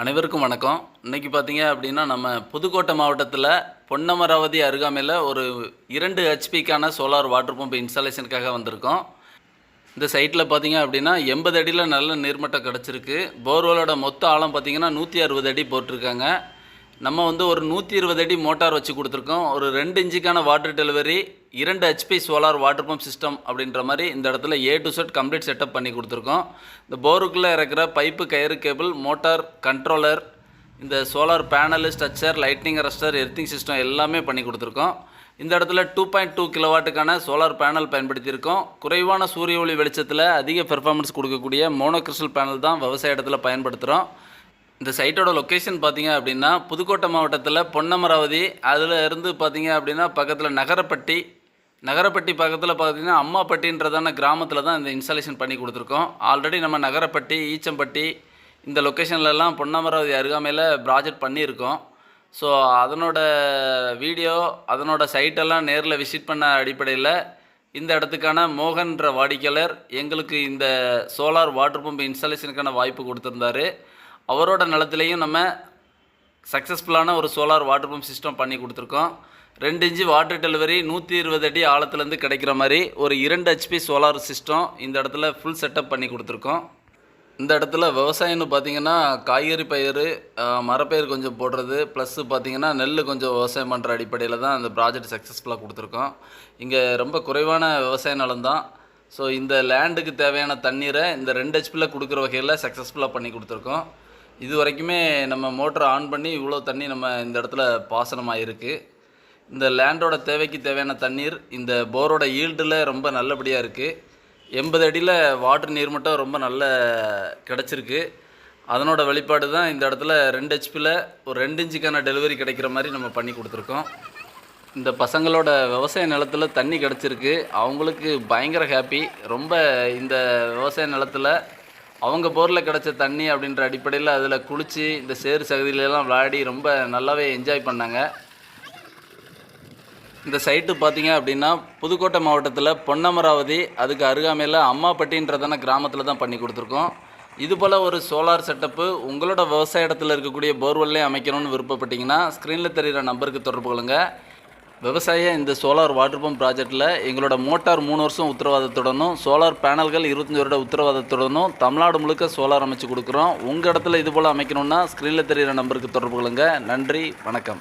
அனைவருக்கும் வணக்கம். இன்னைக்கு பார்த்தீங்க அப்படின்னா நம்ம புதுக்கோட்டை மாவட்டத்தில் பொன்னமராவதி அருகாமையில் ஒரு இரண்டு ஹெச்பிக்கான சோலார் வாட்டர் பம்ப் இன்ஸ்டாலேஷனுக்காக வந்திருக்கோம். இந்த சைட்டில் பார்த்தீங்க அப்படின்னா எண்பது அடியில் நல்ல நீர்மட்டம் கிடச்சிருக்கு. போர்வெலோட மொத்த ஆழம் பார்த்தீங்கன்னா நூற்றி அறுபது அடி போட்டிருக்காங்க. நம்ம வந்து ஒரு நூற்றி இருபது அடி மோட்டார் வச்சு கொடுத்துருக்கோம். ஒரு ரெண்டு இன்ச்சுக்கான வாட்டர் டெலிவரி இரண்டு HP solar water pump system அப்படின்ற மாதிரி இந்த இடத்துல A to set complete setup பண்ணி கொடுத்துருக்கோம். இந்த போருக்குள்ளே இருக்கிற பைப்பு கயிறு கேபிள் மோட்டார் கண்ட்ரோலர் இந்த solar panel structure lightning arrester earthing system எல்லாமே பண்ணி கொடுத்துருக்கோம். இந்த இடத்துல டூ பாயிண்ட் டூ கிலோவாட்டுக்கான சோலார் பேனல் பயன்படுத்தியிருக்கோம். குறைவான சூரிய ஒளி வெளிச்சத்தில் அதிக பெர்ஃபார்மன்ஸ் கொடுக்கக்கூடிய மோனோக்ரிஸ்டல் பேனல் தான் விவசாய இடத்துல பயன்படுத்துகிறோம் இந்த சைட்டோட லொக்கேஷன் பார்த்தீங்க அப்படின்னா புதுக்கோட்டை மாவட்டத்தில் பொன்னமராவதி அதில் இருந்து பார்த்தீங்க அப்படின்னா பக்கத்தில் நகரப்பட்டி. நகரப்பட்டி பக்கத்தில் பார்த்தீங்கன்னா அம்மாப்பட்டின்றதான கிராமத்தில் தான் இந்த இன்ஸ்டாலேஷன் பண்ணி கொடுத்துருக்கோம். ஆல்ரெடி நம்ம நகரப்பட்டி ஈச்சம்பட்டி இந்த லொக்கேஷன்லலாம் பொன்னமராவதி அருகாமையில் ப்ராஜெக்ட் பண்ணியிருக்கோம். ஸோ அதனோட வீடியோ அதனோட சைட்டெல்லாம் நேரில் விசிட் பண்ண அடிப்படையில் இந்த இடத்துக்கான மோகன்ற வாடிக்கையாளர் எங்களுக்கு இந்த சோலார் வாட்டர் பம்ப் இன்ஸ்டாலேஷனுக்கான வாய்ப்பு கொடுத்துருந்தாரு. அவரோட நிலத்துலையும் நம்ம சக்ஸஸ்ஃபுல்லான ஒரு சோலார் வாட்டர் பம்ப் சிஸ்டம் பண்ணி கொடுத்துருக்கோம். ரெண்டு இன்ச்சு வாட்டர் டெலிவரி நூற்றி இருபது அடி ஆழத்துலேருந்து கிடைக்கிற மாதிரி ஒரு இரண்டு ஹெச்பி சோலார் சிஸ்டம் இந்த இடத்துல ஃபுல் செட்டப் பண்ணி கொடுத்துருக்கோம். இந்த இடத்துல விவசாயம்னு பார்த்தீங்கன்னா காய்கறி பயிர் மரப்பயிர் கொஞ்சம் போடுறது ப்ளஸ்ஸு பார்த்தீங்கன்னா நெல் கொஞ்சம் விவசாயம் பண்ணுற அடிப்படையில் தான் அந்த ப்ராஜெக்ட் சக்ஸஸ்ஃபுல்லாக கொடுத்துருக்கோம். இங்கே ரொம்ப குறைவான விவசாய நிலம் தான். ஸோ இந்த லேண்டுக்கு தேவையான தண்ணீரை இந்த ரெண்டு ஹெச்பியில் கொடுக்குற வகையில் சக்ஸஸ்ஃபுல்லாக பண்ணி கொடுத்துருக்கோம். இது வரைக்குமே நம்ம மோட்டரை ஆன் பண்ணி இவ்வளோ தண்ணி நம்ம இந்த இடத்துல பாசனமாக இருக்குது இந்த லேண்டோட தேவைக்கு தேவையான தண்ணீர் இந்த போரோட ஈல்டில் ரொம்ப நல்லபடியாக இருக்குது எண்பது அடியில் வாட்டர் நீர் மட்டும் ரொம்ப நல்ல கிடச்சிருக்கு. அதனோட வெளிப்பாடு தான் இந்த இடத்துல ரெண்டு ஹெச்பியில் ஒரு ரெண்டு இன்ச்சுக்கான டெலிவரி கிடைக்கிற மாதிரி நம்ம பண்ணி கொடுத்துருக்கோம். இந்த பசங்களோட விவசாய நிலத்தில் தண்ணி கிடச்சிருக்கு. அவங்களுக்கு பயங்கர ஹாப்பி. ரொம்ப இந்த விவசாய நிலத்தில் அவங்க போரில் கிடச்ச தண்ணி அப்படின்ற அடிப்படையில் அதில் குளித்து இந்த சேறு சகதியிலலாம் விளையாடி ரொம்ப நல்லாவே என்ஜாய் பண்ணாங்க. இந்த சைட்டு பார்த்தீங்க அப்படின்னா புதுக்கோட்டை மாவட்டத்தில் பொன்னமராவதி அதுக்கு அருகாமையில் அம்மாப்பட்டின்றதான கிராமத்தில் தான் பண்ணி கொடுத்துருக்கோம். இது போல் ஒரு சோலார் செட்டப்பு உங்களோட விவசாய இடத்துல இருக்கக்கூடிய போர்வெல்லே அமைக்கணும்னு விருப்பப்பட்டீங்கன்னா ஸ்க்ரீனில் தெரிகிற நம்பருக்கு தொடர்பு கொள்ளுங்கள் விவசாய இந்த சோலார் வாட்டர் பம்ப் ப்ராஜெக்ட்டில் எங்களோட மோட்டார் மூணு வருஷம் உத்தரவாதத்துடனும் சோலார் பேனல்கள் இருபத்தஞ்சி வருட உத்தரவாதத்துடனும் தமிழ்நாடு முழுக்க சோலார் அமைச்சு கொடுக்குறோம். உங்கள் இடத்துல இது போல் அமைக்கணும்னா ஸ்க்ரீனில் தெரிகிற நம்பருக்கு தொடர்பு கொள்ளுங்கள் நன்றி வணக்கம்.